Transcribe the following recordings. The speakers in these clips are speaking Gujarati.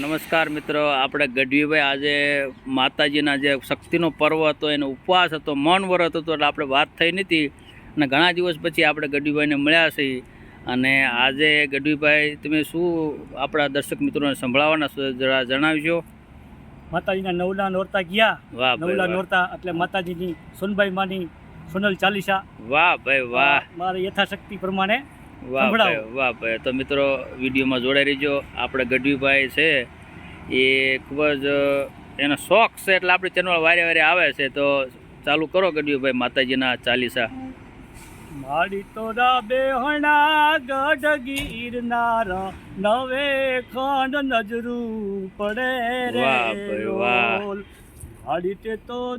નમસ્કાર મિત્રો આપણે ગઢવીભાઈ આજે માતાજીના જે શક્તિનો પર્વ હતો એનો ઉપવાસ હતો મૌન વ્રત હતો એટલે આપણે વાત થઈ નથી અને ઘણા દિવસ પછી આપણે ગઢવીભાઈને મળ્યા છીએ. અને આજે ગઢવીભાઈ તમે શું આપણા દર્શક મિત્રોને સંભળાવવાના જરા જણાવજો. માતાજીના નવલા નોરતા ગયા. વાહ નવલા નોરતા એટલે માતાજીની સોનભાઈ માની સોનલ ચાલીસા. વાહ ભાઈ વાહ. મારી યથાશક્તિ પ્રમાણે વાહ વાહ તો મિત્રો વિડીયોમાં જોડાઈ રહીજો. આપણે ગઢવીભાઈ છે એ ખૂબ જ એનો શોખ છે એટલે આપણી ચેનલ વારે વારે આવે છે. તો ચાલુ કરો ગઢવીભાઈ માતાજીના ચાલીસા. માડી તોરા બેહણા ગઢ ગીરનાર નવે ખંડ નજરું પડે રે વાહ માડી તે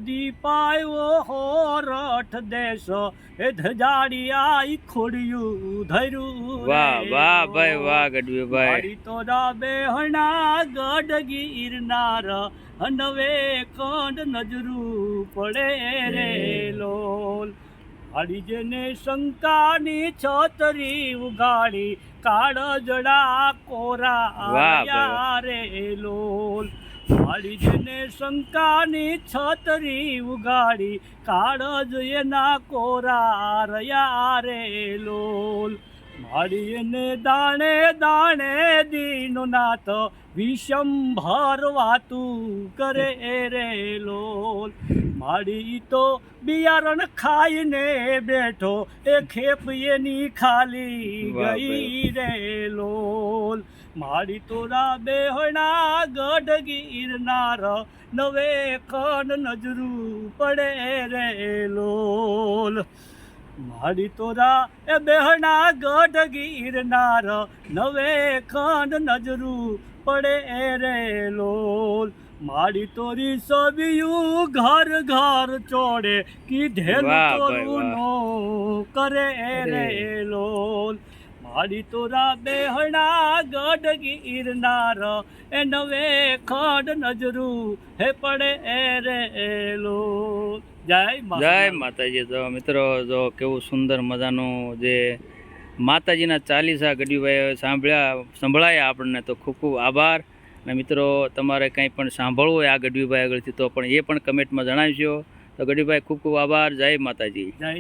દીપાયો હો રઠ દેશો. એ ધજાડી આઈ ખોડિયું ધર્યું વાહ વાહ ભાઈ વાહ ગઢવી ભાઈ. મારી તો રાબે હણા ગઢ ગીરનાર હનવે કંડ નજરું પડે રે લોલ. મારી શંકાની છતરી ઉગાડી કાળજડા કોરા. રે લોલ. મારી શંકાની છતરી ઉગાડી કાળજ એના કોરા રયા રે લોલ. મારી એને દાણે દાણે દીનો નાથ વિષંભર વાતું કરે રે લોલ. મારી તો બિયારણ ખાઈને બેઠો એ ખેપ એની ખાલી ગઈ રે લોલ. મારી તોરા બેહણા ગઢ ગીરનાર નવે ખંડ નજરું પડે રે લોલ. મારી તોરા એ બેહણા ગઢ ગીરનાર નવે ખંડ નજરું પડે રે લોલ. મારી તોરી સબિયું ઘર ઘર ચોડે કીધેલ તોરું નો કરે રે લોલ. મારી તોરા બેહણા ગઢ ગીરનાર એ નવે ખંડ નજરું હે પડે રે લોલ. જય જય માતાજી. તો મિત્રો જો કેવું સુંદર મજાનું જે માતાજીના ચાલીસા ગઢવીભાઈ સાંભળ્યા સંભળાયા આપણને તો ખૂબ ખૂબ આભાર. અને મિત્રો તમારે કંઈ પણ સાંભળવું હોય આ ગઢવીભાઈ આગળથી તો પણ એ પણ કમેન્ટમાં જણાવજો. તો ગઢવીભાઈ ખૂબ ખૂબ આભાર. જય માતાજી. જય